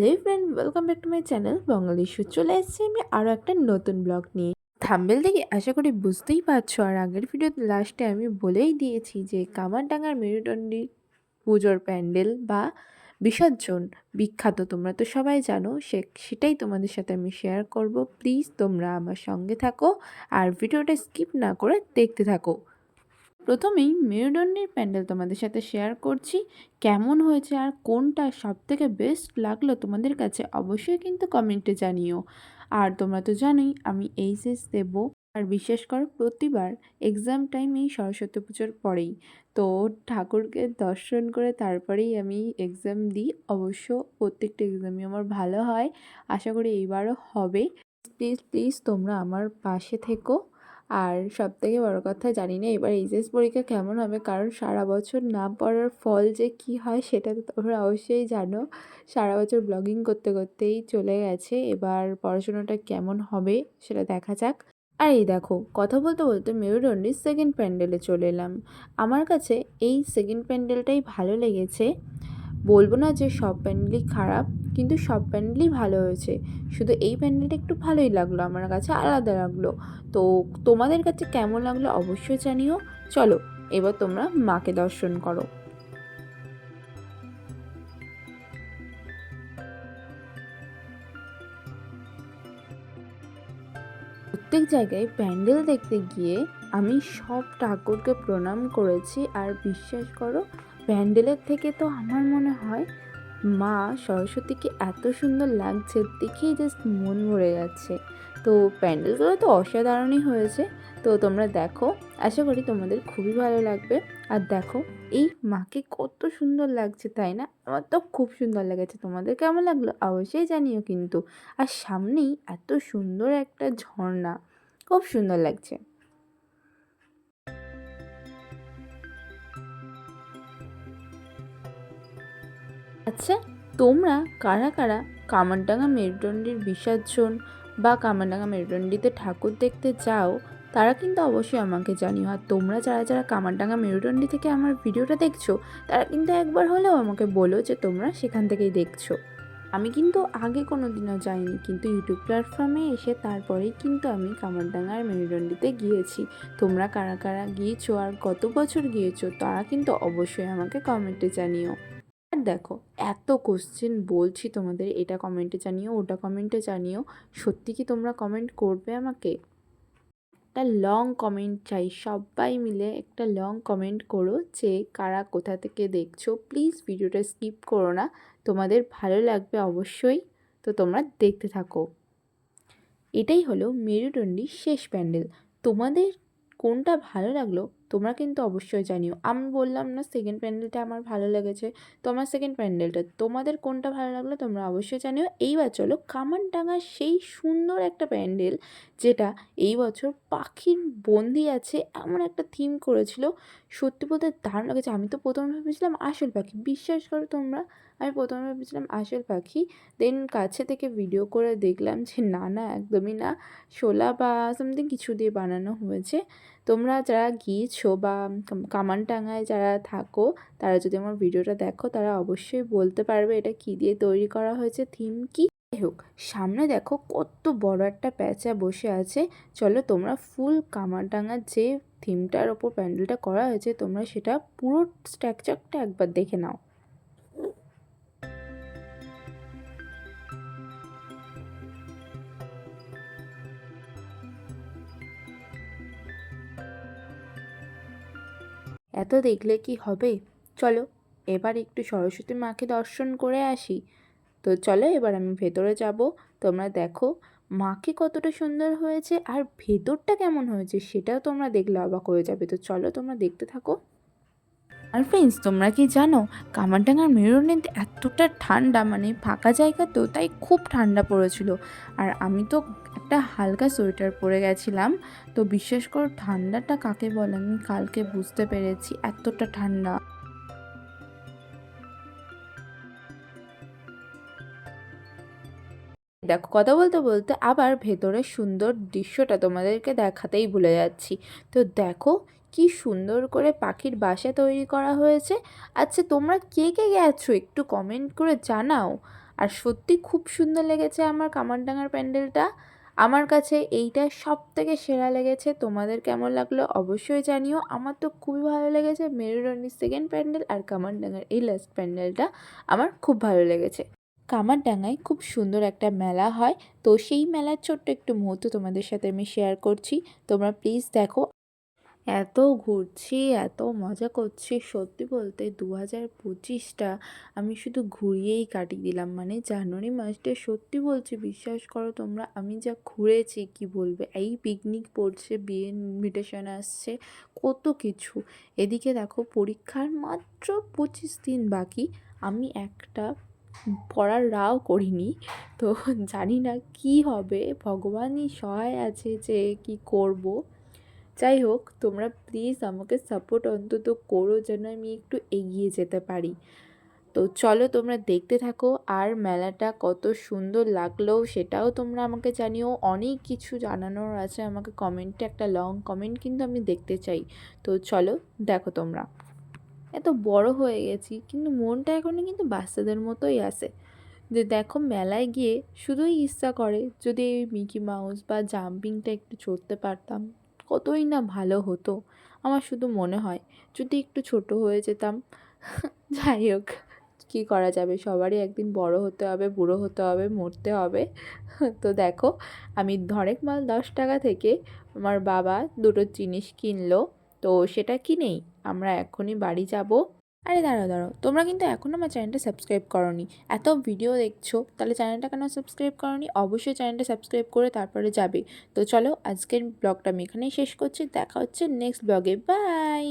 Hello friend, welcome back to my channel Bangali show. চলে এসেছি আমি আরও একটা নতুন ব্লগ নিয়ে। থাম্বেল দেখে আশা করি বুঝতেই পারছ, আর আগের ভিডিও লাস্টে আমি বলেই দিয়েছি যে কামারডাঙ্গার মেরুদণ্ডী পুজোর প্যান্ডেল বা বিসর্জন বিখ্যাত, তোমরা তো সবাই জানো, সে সেটাই তোমাদের সাথে আমি শেয়ার করব। প্লিজ তোমরা আমার সঙ্গে থাকো, আর ভিডিওটা স্কিপ না করে দেখতে থাকো। প্রথমেই মেরুদণ্ডের প্যান্ডেল তোমাদের সাথে শেয়ার করছি। কেমন হয়েছে আর কোনটা সব থেকে বেস্ট লাগল তোমাদের কাছে অবশ্যই কিন্তু কমেন্টে জানিও। আর তোমরা তো জানোই আমি এইচএস দেব। আর বিশ্বাস করো প্রতিবার এক্সাম টাইম এই সরস্বতী পুজোর পরেই। তো ঠাকুরকে দর্শন করে তারপরেই আমি এক্সাম দিই। অবশ্য প্রত্যেকটা এক্সামই আমার ভালো হয়। আশা করি এইবারও হবে। প্লিজ প্লিজ তোমরা আমার পাশে থেকো। আর সব থেকে বড়ো কথা জানি না, এবার এইচএস পরীক্ষা কেমন হবে? কারণ সারা বছর না পড়ার ফল যে কি হয় সেটা তো তোমরা অবশ্যই জানো। সারা বছর ব্লগিং করতে করতেই চলে গেছে, এবার পড়াশোনাটা কেমন হবে সেটা দেখা যাক। আর এই দেখো, কথা বলতে বলতে মেরুদণ্ডী সেকেন্ড প্যান্ডেলে চলে এলাম। আমার কাছে এই সেকেন্ড প্যান্ডেলটাই ভালো লেগেছে। বলব না যে সব প্যান্ডেলই খারাপ, কিন্তু সব প্যান্ডেলই ভালো হয়েছে। শুধু এই প্যান্ডেলটা একটু ভালোই লাগল, আমার কাছে আলাদা লাগল। তো তোমাদের কাছে কেমন লাগল অবশ্যই জানিও। চলো, এবার তোমরা মাকে দর্শন করো। প্রত্যেক জায়গায় প্যান্ডেল দেখতে গিয়ে আমি সব ঠাকুরকে প্রণাম করেছি আর বিশ্বাস করো প্যান্ডেলের থেকে তো আমার মনে হয় মা সরস্বতীকে এত সুন্দর লাগছে, দেখেই জাস্ট মন ভরে যাচ্ছে। তো প্যান্ডেলগুলো তো অসাধারণই হয়েছে। তো তোমরা দেখো, আশা করি তোমাদের খুবই ভালো লাগবে। আর দেখো, এই মাকে কত সুন্দর লাগছে, তাই না? আমার তো খুব সুন্দর লেগেছে। তোমাদের কেমন লাগল অবশ্যই জানিও কিন্তু। আর সামনেই এত সুন্দর একটা ঝর্ণা, খুব সুন্দর লাগছে। আচ্ছা তোমরা কারা কারা কামারডাঙ্গা মেরুদণ্ডীর বিসর্জন বা কামারডাঙ্গা মেরুদণ্ডীতে ঠাকুর দেখতে যাও তারা কিন্তু অবশ্যই আমাকে জানিও। আর তোমরা যারা যারা কামারডাঙ্গা মেরুদণ্ডী থেকে আমার ভিডিওটা দেখছ, তারা কিন্তু একবার হলেও আমাকে বলো যে তোমরা সেখান থেকেই দেখছ। আমি কিন্তু আগে কোনো দিনও যাইনি, কিন্তু ইউটিউব প্ল্যাটফর্মে এসে তারপরেই কিন্তু আমি কামারডাঙ্গার মেরুদণ্ডীতে গিয়েছি। তোমরা কারা কারা গিয়েছো আর কত বছর গিয়েছো, তারা কিন্তু অবশ্যই আমাকে কমেন্টে জানিও। দেখো, এত কোশ্চেন বলছি তোমাদের, এটা কমেন্টে জানিও, ওটা কমেন্টে জানিও, সত্যি কি তোমরা কমেন্ট করবে আমাকে? একটা লং কমেন্ট চাই, সবাই মিলে একটা লং কমেন্ট করো যে কারা কোথা থেকে দেখছ। প্লিজ ভিডিওটা স্কিপ করো না, তোমাদের ভালো লাগবে অবশ্যই, তো তোমরা দেখতে থাকো। এটাই হলো মেরুদণ্ডী শেষ প্যান্ডেল। তোমাদের কোনটা ভালো লাগল তোমরা কিন্তু অবশ্যই জানিও। আমি বললাম না সেকেন্ড প্যান্ডেলটা আমার ভালো লেগেছে, তো আমার সেকেন্ড প্যান্ডেলটা তোমাদের কোনটা ভালো লাগল তোমরা অবশ্যই জানিও। এইবার চলো কামানডাঙ্গার সেই সুন্দর একটা প্যান্ডেল যেটা এই বছর পাখির বন্দি আছে এমন একটা থিম করেছিল। সত্যি বলতে দারুণ লেগেছে। আমি তো প্রথমে ভেবেছিলাম আসল পাখি, বিশ্বাস করো তোমরা আমি প্রথমে ভেবেছিলাম আসল পাখি দেন কাছে থেকে ভিডিও করে দেখলাম যে না না, একদমই না। শোলা বা সামথিং কিছু দিয়ে বানানো হয়েছে। তোমরা যারা গিয়েছো বা কামানটাঙ্গায় যারা থাকো, তারা যদি আমার ভিডিওটা দেখো, তারা অবশ্যই বলতে পারবে এটা কী দিয়ে তৈরি করা হয়েছে থিম কি। যাই হোক, সামনে দেখো কত বড় একটা প্যাঁচা বসে আছে। চলো তোমরা ফুল কামারডাঙ্গার যে থিমটার ওপর প্যান্ডেলটা করা হয়েছে, তোমরা সেটা পুরো স্ট্রাকচারটা একবার দেখে নাও। এত দেখলে কি হবে? চলো, এবার একটু সরস্বতী মাকে দর্শন করে আসি। তো চলো, এবার আমি ভেতরে যাব। তোমরা দেখো, মাকে কতটা সুন্দর হয়েছে আর ভেতরটা কেমন হয়েছে সেটাও তোমরা দেখলে অবাক হয়ে যাবে। তো চলো, তোমরা দেখতে থাকো। আর ফ্রেন্ডস তোমরা কি জানো, কামারডাঙ্গার মেরুদণ্ডে এতটা ঠান্ডা মানে ফাঁকা জায়গা তো, তাই খুব ঠান্ডা পড়েছিল। আর আমি তো একটা হালকা সোয়েটার পরে গেছিলাম। তো বিশ্বাস করো, ঠান্ডাটা কাকে বলে আমি কালকে বুঝতে পেরেছি, এতটা ঠান্ডা। দেখো, কথা বলতে বলতে আবার ভেতরের সুন্দর দৃশ্যটা তোমাদেরকে দেখাতেই ভুলে যাচ্ছি। তো দেখো, কি সুন্দর করে পাখির বাসা তৈরি করা হয়েছে। আচ্ছা তোমরা কে কে গেছো একটু কমেন্ট করে জানাও। আর সত্যি খুব সুন্দর লেগেছে আমার কামারডাঙ্গার প্যান্ডেলটা। আমার কাছে এইটা সব থেকে সেরা লেগেছে। তোমাদের কেমন লাগল অবশ্যই জানিও। আমার তো খুবই ভালো লেগেছে মেরুদণ্ডীর সেকেন্ড প্যান্ডেল আর কামারডাঙ্গার এই লাস্ট প্যান্ডেলটা আমার খুব ভালো লেগেছে। কামারডাঙ্গায় খুব সুন্দর একটা মেলা হয়। তো সেই মেলার ছোট্ট একটু মুহূর্ত তোমাদের সাথে আমি শেয়ার করছি। তোমরা প্লিজ দেখো। এত ঘুরছি, এত মজা করছি। সত্যি বলতে দু হাজার পঁচিশটা আমি শুধু ঘুরিয়েই কাটিয়ে দিলাম। মানে জানুয়ারি মাসটা সত্যি বলছি, বিশ্বাস করো তোমরা, আমি যা ঘুরেছি, কি বলবে? এই পিকনিক পড়ছে, বিয়ে ইনভিটেশন আসছে, কত কিছু। এদিকে দেখো, পরীক্ষার মাত্র পঁচিশ দিন বাকি। আমি একটা পড়ার রাও করিনি। তো জানি না কি হবে, ভগবানই সহায় আছে যে কি করব। যাই হোক তোমরা প্লিজ আমাকে সাপোর্ট অন্তত করো যেন আমি একটু এগিয়ে যেতে পারি। তো চলো তোমরা দেখতে থাকো আর মেলাটা কত সুন্দর লাগল সেটাও তোমরা আমাকে জানিও। অনেক কিছু জানানোর আছে আমাকে কমেন্টে, একটা লং কমেন্ট কিন্তু আমি দেখতে চাই। তো চলো দেখো তোমরা। এত বড় হয়ে গেছি, কিন্তু মনটা এখনও কিন্তু বাচ্চাদের মতোই আছে। যে দেখো মেলায় গিয়ে শুধুই ইচ্ছা করে যদি এই মিকি মাউস বা জাম্পিংটা একটু চড়তে পারতাম। কতই না ভালো হতো। আমার শুধু মনে হয়, যদি একটু ছোট হয়ে যেতাম, যাই হোক, কী করা যাবে? সবারই একদিন বড় হতে হবে, বুড়ো হতে হবে, মরতে হবে। তো দেখো, আমি ধরেক মাল দশ টাকা থেকে আমার বাবা দুটো জিনিস কিনলো, তো সেটা কিনেই আমরা এখনই বাড়ি যাব। আরে দাঁড়াও দাঁড়াও। তোমরা কিন্তু এখনও আমার চ্যানেলটা সাবস্ক্রাইব করনি। এত ভিডিও দেখছ, তাহলে চ্যানেলটা কেন সাবস্ক্রাইব করনি? অবশ্যই চ্যানেলটা সাবস্ক্রাইব করে তারপরে যাবে। তো চলো, আজকের ব্লগটা আমি এখানেই শেষ করছি। দেখা হচ্ছে নেক্সট ব্লগে বাই